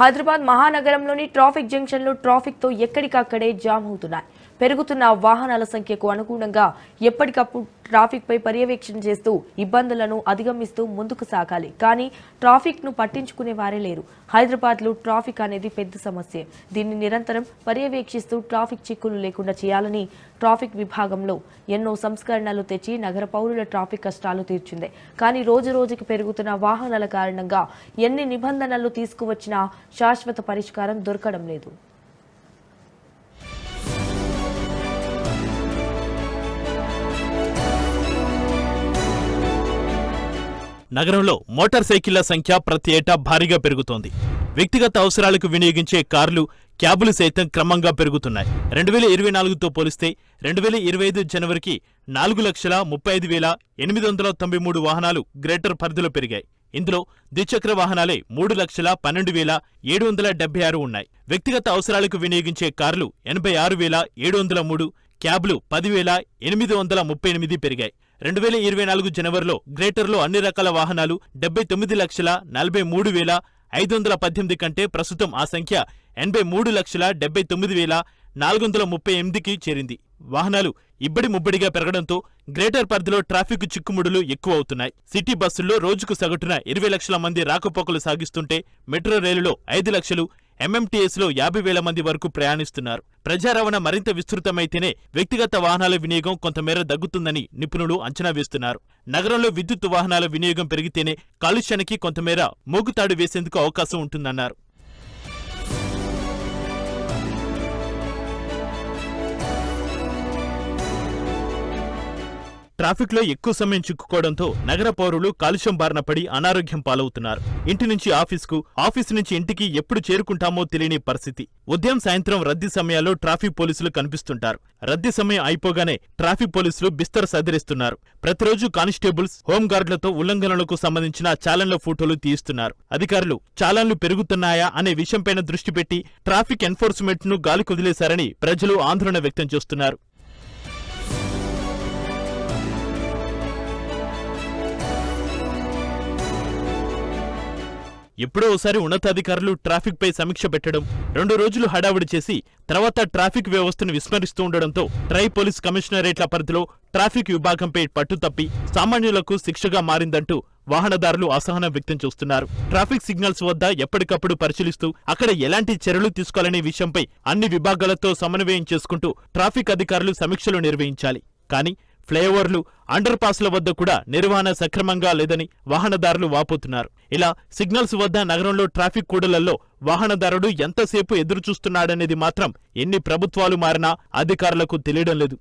హైదరాబాద్ మహానగరంలోని ట్రాఫిక్ జంక్షన్లు ట్రాఫిక్తో ఎక్కడికక్కడే జామ్ అవుతున్నాయి. పెరుగుతున్న వాహనాల సంఖ్యకు అనుగుణంగా ఎప్పటికప్పుడు ట్రాఫిక్పై పర్యవేక్షణ చేస్తూ ఇబ్బందులను అధిగమిస్తూ ముందుకు సాగాలి. కానీ ట్రాఫిక్ను పట్టించుకునే వారే లేరు. హైదరాబాద్లో ట్రాఫిక్ అనేది పెద్ద సమస్య. దీన్ని నిరంతరం పర్యవేక్షిస్తూ ట్రాఫిక్ చిక్కులు లేకుండా చేయాలని ట్రాఫిక్ విభాగంలో ఎన్నో సంస్కరణలు తెచ్చి నగర పౌరుల ట్రాఫిక్ కష్టాలు తీర్చింది. కానీ రోజు రోజుకి పెరుగుతున్న వాహనాల కారణంగా ఎన్ని నిబంధనలు తీసుకువచ్చినా శాశ్వత పరిష్కారం దొరకడం లేదు. నగరంలో మోటార్ సైకిళ్ళ సంఖ్య ప్రతి ఏటా భారీగా పెరుగుతోంది. వ్యక్తిగత అవసరాలకు వినియోగించే కార్లు క్యాబులు సైతం క్రమంగా పెరుగుతున్నాయి. రెండు వేల ఇరవై నాలుగుతో పోలిస్తే రెండు వేల ఇరవై ఐదు జనవరికి నాలుగు లక్షల ముప్పై ఐదు వేల ఎనిమిది వందల తొంభై మూడు వాహనాలు గ్రేటర్ పరిధిలో పెరిగాయి. ఇందులో ద్విచక్ర వాహనాలే మూడు లక్షల పన్నెండు వేల ఏడు వందల డెబ్బై ఆరు ఉన్నాయి. వ్యక్తిగత అవసరాలకు వినియోగించే కార్లు ఎనభై ఆరు వేల ఏడు వందల మూడు క్యాబ్లు పదివేల ఎనిమిది వందల ముప్పై ఎనిమిది పెరిగాయి. రెండు వేల ఇరవై నాలుగు జనవరిలో గ్రేటర్లో అన్ని రకాల వాహనాలు డెబ్బై తొమ్మిది లక్షల నలభై మూడు వేల ఐదు వందల పద్దెనిమిది కంటే ప్రస్తుతం ఆ సంఖ్య ఎనభై మూడు లక్షల డెబ్బై తొమ్మిది వేల నాలుగు వందల ముప్పై ఎనిమిదికి చేరింది. వాహనాలు ఇబ్బడి ముబ్బడిగా పెరగడంతో గ్రేటర్ పరిధిలో ట్రాఫిక్ చిక్కుముడులు ఎక్కువ అవుతున్నాయి. సిటీ బస్సుల్లో రోజుకు సగటున ఇరవై లక్షల మంది రాకపోకలు సాగిస్తుంటే మెట్రో రైలులో ఐదు లక్షలు ఎంఎంటీఎస్లో యాభై వేల మంది వరకు ప్రయాణిస్తున్నారు. ప్రజా రవాణా మరింత విస్తృతమైతేనే వ్యక్తిగత వాహనాల వినియోగం కొంతమేర దగ్గుతుందని నిపుణులు అంచనా వేస్తున్నారు. నగరంలో విద్యుత్ వాహనాల వినియోగం పెరిగితేనే కాలుష్యానికి కొంతమేర మోగుతాడు వేసేందుకు అవకాశం ఉంటుందన్నారు. ట్రాఫిక్లో ఎక్కువ సమయం చిక్కుకోవడంతో నగర పౌరులు కాలుష్యం బారిన పడి అనారోగ్యం పాలవుతున్నారు. ఇంటి నుంచి ఆఫీస్కు ఆఫీస్ నుంచి ఇంటికి ఎప్పుడు చేరుకుంటామో తెలియని పరిస్థితి. ఉదయం సాయంత్రం రద్దీ సమయాల్లో ట్రాఫిక్ పోలీసులు కనిపిస్తుంటారు. రద్దీ సమయం అయిపోగానే ట్రాఫిక్ పోలీసులు బిస్తర సదిరిస్తున్నారు. ప్రతిరోజు కానిస్టేబుల్స్ హోంగార్డులతో ఉల్లంఘనలకు సంబంధించిన చాలన్ల ఫోటోలు తీయిస్తున్నారు అధికారులు చాలన్లు పెరుగుతున్నాయా? అనే విషయంపైన దృష్టి పెట్టి ట్రాఫిక్ ఎన్ఫోర్స్మెంట్ను గాలి కుదిలేశారని ప్రజలు ఆందోళన వ్యక్తం చేస్తున్నారు. ఎప్పుడో ఒకసారి ఉన్నతాధికారులు ట్రాఫిక్ పై సమీక్ష పెట్టడం రెండు రోజులు హడావుడి చేసి తర్వాత ట్రాఫిక్ వ్యవస్థను విస్మరిస్తూ ఉండడంతో ట్రై పోలీస్ కమిషనరేట్ల పరిధిలో ట్రాఫిక్ విభాగంపై పట్టుతప్పి సామాన్యులకు శిక్షగా మారిందంటూ వాహనదారులు అసహనం వ్యక్తం చేస్తున్నారు. ట్రాఫిక్ సిగ్నల్స్ వద్ద ఎప్పటికప్పుడు పరిశీలిస్తూ అక్కడ ఎలాంటి చర్యలు తీసుకోవాలనే విషయంపై అన్ని విభాగాలతో సమన్వయం చేసుకుంటూ ట్రాఫిక్ అధికారులు సమీక్షలు నిర్వహించాలి. కానీ ఫ్లైఓవర్లు అండర్ పాస్ల వద్ద కూడా నిర్వహణ సక్రమంగా లేదని వాహనదారులు వాపోతున్నారు. ఇలా సిగ్నల్స్ వద్ద నగరంలో ట్రాఫిక్ కూడలలో వాహనదారుడు ఎంతసేపు ఎదురుచూస్తున్నాడనేది మాత్రం ఎన్ని ప్రభుత్వాలు మారినా అధికారులకు తెలియడం లేదు.